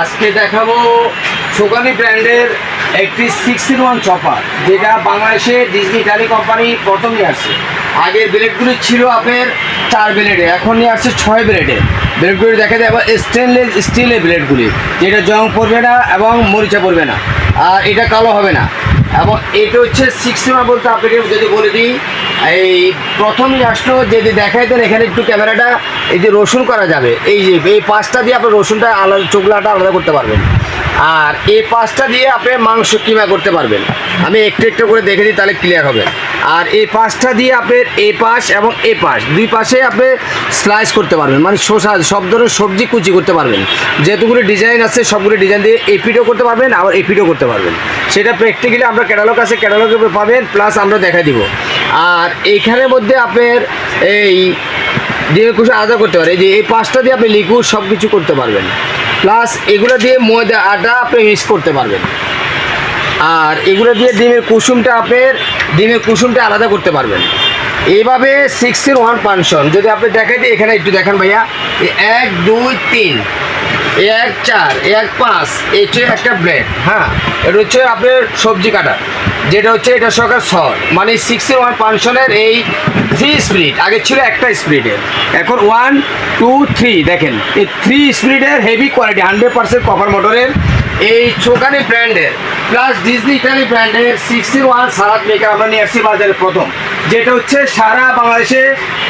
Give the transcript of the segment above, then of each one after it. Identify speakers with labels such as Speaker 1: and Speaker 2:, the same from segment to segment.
Speaker 1: আজকে দেখাবো সোগানি ব্র্যান্ডের একটি সিক্স ইন ওয়ান চপার যেটা বাংলাদেশে ডিজনি ইটালি কোম্পানি প্রথম নিয়ে আসছে। আগের ব্লেডগুলি ছিল আপনার চার ব্লেডে, এখন নিয়ে আসছে ছয় ব্লেডে। ব্লেডগুলি দেখা যায় আবার স্টেনলেস স্টিলের ব্লেডগুলি, যেটা জং পড়বে না এবং মরিচা পড়বে না, আর এটা কালো হবে না। এবং এটা হচ্ছে সিক্স ওয়ান বলতে আপনাকে যদি বলে দিই এই প্রথমই আসলো যদি দেখাই দেন, এখানে একটু ক্যামেরাটা এই যে রসুন করা যাবে। এই যে, এই পাঁচটা দিয়ে আপনি রসুনটা আলাদা, চোখলাটা আলাদা করতে পারবেন। আর এই পাঁচটা দিয়ে আপনি মাংস কিমা করতে পারবেন। আমি একটু একটু করে দেখে দিই, তাহলে ক্লিয়ার হবে। আর এই পাঁচটা দিয়ে আপনার এ পাশ এবং এ পাশ, দুই পাশে আপনি স্লাইস করতে পারবেন। মানে শসা, সব ধরনের সবজি কুচি করতে পারবেন। যেহেতুগুলো ডিজাইন আছে, সবগুলো ডিজাইন দিয়ে এপিডও করতে পারবেন, আবার এপিডও করতে পারবেন। সেটা প্র্যাকটিক্যালি আমরা ক্যাটালগ আছে ক্যাটালগে পাবেন প্লাস আমরা দেখা দিব। আর এইখানের মধ্যে আপনার এই ডিমের আলাদা করতে পারেন যে এই পাঁচটা দিয়ে আপনি লিকুইড সব কিছু করতে পারবেন। প্লাস এগুলো দিয়ে ময়দা, আটা আপনি মিক্স করতে পারবেন। আর এগুলো দিয়ে ডিমের কুসুমটা আপনার, ডিমের কুসুমটা আলাদা করতে পারবেন। এইভাবে সিক্স ইন ওয়ান পানশন যদি আপনি দেখেন, এখানে একটু দেখেন ভাইয়া। এক, দুই, তিন। এক চার, এক পাঁচ হচ্ছে একটা ব্রেড হ্যাঁ? এটা হচ্ছে আপনার সবজি কাটা, যেটা হচ্ছে এটা সরকার সর মানে সিক্স ওয়ান পানশনের এই থ্রি স্পিড আগে ছিল একটা স্পিডের এখন ওয়ান টু থ্রি দেখেন, এই থ্রি স্পিডের heavy quality hundred percent copper মোটরের এই চোকানি ব্র্যান্ডের প্লাস ডিজনি ইটালি ব্র্যান্ডের সিক্সটি ওয়ান সালাদ মেকার আমরা নিয়ে আসছি বাজারে প্রথম। যেটা হচ্ছে সারা বাংলাদেশে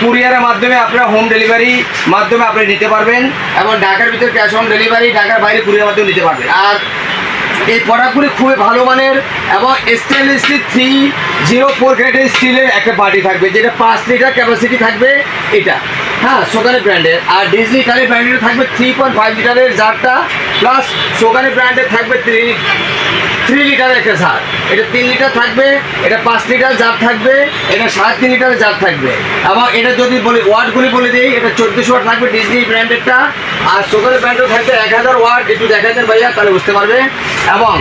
Speaker 1: কুরিয়ারের মাধ্যমে আপনারা হোম ডেলিভারি মাধ্যমে আপনি নিতে পারবেন এবং ঢাকার ভিতরে ক্যাশ অন ডেলিভারি ঢাকার বাইরে কুরিয়ার মাধ্যমে নিতে পারবেন। আর এই প্রোডাক্টগুলি খুবই ভালো মানের এবং stainless steel three zero four গ্রেডের স্টিলের একটা বাটি থাকবে, যেটা পাঁচ লিটার ক্যাপাসিটি থাকবে এটা। হ্যাঁ সোগানি ব্র্যান্ডের আর ডিজনি ইটালি ব্র্যান্ডের থাকবে থ্রি পয়েন্ট ফাইভ লিটারের জারটা প্লাস সোগানি ব্র্যান্ডের থাকবে থ্রি থ্রি লিটারের একটা জার। এটা তিন লিটার থাকবে, এটা পাঁচ লিটার জার থাকবে, এটা সাড়ে তিন লিটারের জার থাকবে। এবং এটা যদি বলি ওয়ার্ডগুলি বলে দিই, এটা চোদ্দোশো ওয়াট থাকবে ডিজনি ব্র্যান্ডেরটা আর সোগানি প্যান্টও থাকবে এক হাজার ওয়াট, একটু দেখা দেন ভাইয়া, তাহলে বুঝতে পারবে। এবং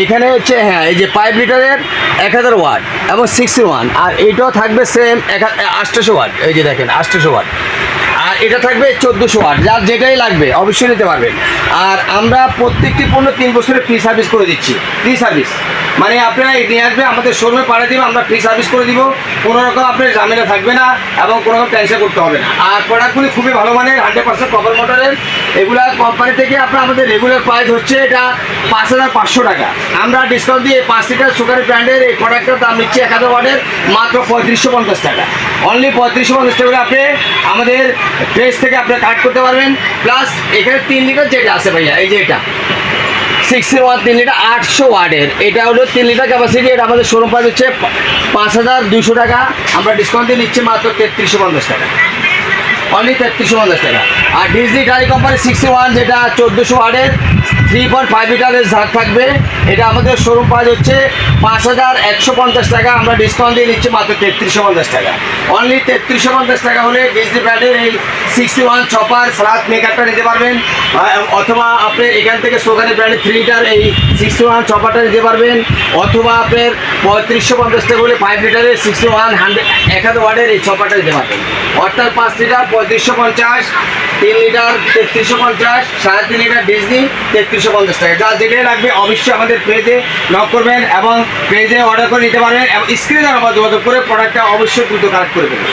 Speaker 1: এইখানে হচ্ছে হ্যাঁ এই যে ফাইভ লিটারের এক হাজার ওয়াট এবং সিক্সটি ওয়ান আর এইটাও থাকবে সেম এক আটশোশো ওয়াট, এই যে দেখেন আটশোশো ওয়াট। আর এটা থাকবে চোদ্দোশো ওয়াট যার যেটাই লাগবে, অবশ্যই নিতে পারবেন আর আমরা প্রত্যেকটি পণ্য তিন বছরের ফ্রি সার্ভিস করে দিচ্ছি ফ্রি সার্ভিস মানে আপনারা নিয়ে আসবে, আমাদের শোরুমে পাঠিয়ে দিব, আমরা ফ্রি সার্ভিস করে দিব। কোনো রকম আপনার ঝামেলা থাকবে না এবং কোনো রকম টেনশন করতে হবে না। আর প্রোডাক্টগুলি খুবই ভালো মানের হান্ড্রেড পার্সেন্ট কপার মোটরের এগুলা কোম্পানি থেকে আপনার আমাদের রেগুলার প্রাইস হচ্ছে এটা পাঁচ হাজার পাঁচশো টাকা। আমরা ডিসকাউন্ট দিয়ে পাঁচ লিটার সুগারি ব্র্যান্ডের এই প্রোডাক্টের দাম নিচ্ছি এক হাজার ওয়াটের, মাত্র পঁয়ত্রিশশো পঞ্চাশ টাকা। অনলি পঁয়ত্রিশশো পঞ্চাশ টাকা আপনি আমাদের পেজ থেকে আপনি কাট করতে পারবেন। প্লাস এখানে তিন লিটার যেটা আছে ভাইয়া, এই যে এটা। সিক্সটি ওয়ান তিন লিটার আটশো ওয়ার্ডের এটা হলো তিন লিটার ক্যাপাসিটি এটা আমাদের শোরুম প্রাইস হচ্ছে পাঁচ হাজার দুশো টাকা। আমরা ডিসকাউন্ট দিয়ে নিচ্ছি মাত্র তেত্রিশশো পঞ্চাশ টাকা। অনলি তেত্রিশশো পঞ্চাশ টাকা। আর ডিজনি গাড়ি কোম্পানি সিক্সটি ওয়ান যেটা চোদ্দোশো ওয়ার্ডের থ্রি পয়েন্ট ফাইভ লিটারের ঝাঁক থাকবে। এটা আমাদের শোরুম প্রাইস হচ্ছে পাঁচ হাজার একশো পঞ্চাশ টাকা। আমরা ডিসকাউন্ট দিয়ে নিচ্ছি মাত্র তেত্রিশশো পঞ্চাশ টাকা। অনলি তেত্রিশশো পঞ্চাশ টাকা হলে ডিজনি ব্র্যান্ডের এই সিক্সটি ওয়ান চপার ফ্লাট মেকআপটা নিতে পারবেন। অথবা আপনি এখান থেকে সোগানি ব্র্যান্ডের থ্রি লিটার এই সিক্সটি ওয়ান চপারটা নিতে পারবেন। অথবা আপনার পঁয়ত্রিশশো পঞ্চাশ টাকা হলে ফাইভ লিটারের সিক্সটি ওয়ান হান্ড্রেড এক হাজার ওয়ার্ডের এই চপারটা নিতে পারবেন। অর্থাৎ পাঁচ লিটার পঁয়ত্রিশশো পঞ্চাশ, তিন লিটার তেত্রিশশো পঞ্চাশ, সাড়ে তিন লিটার ডিজনি তেত্রিশশো পঞ্চাশ টাকা। যা যেটাই লাগবে অবশ্যই আমাদের পেজে নক করবেন এবং পেজে অর্ডার করে নিতে পারবেন এবং স্ক্রিনে আমার যোগাযোগ করে প্রোডাক্টটা অবশ্যই দ্রুত কালেক্ট করে দেবেন।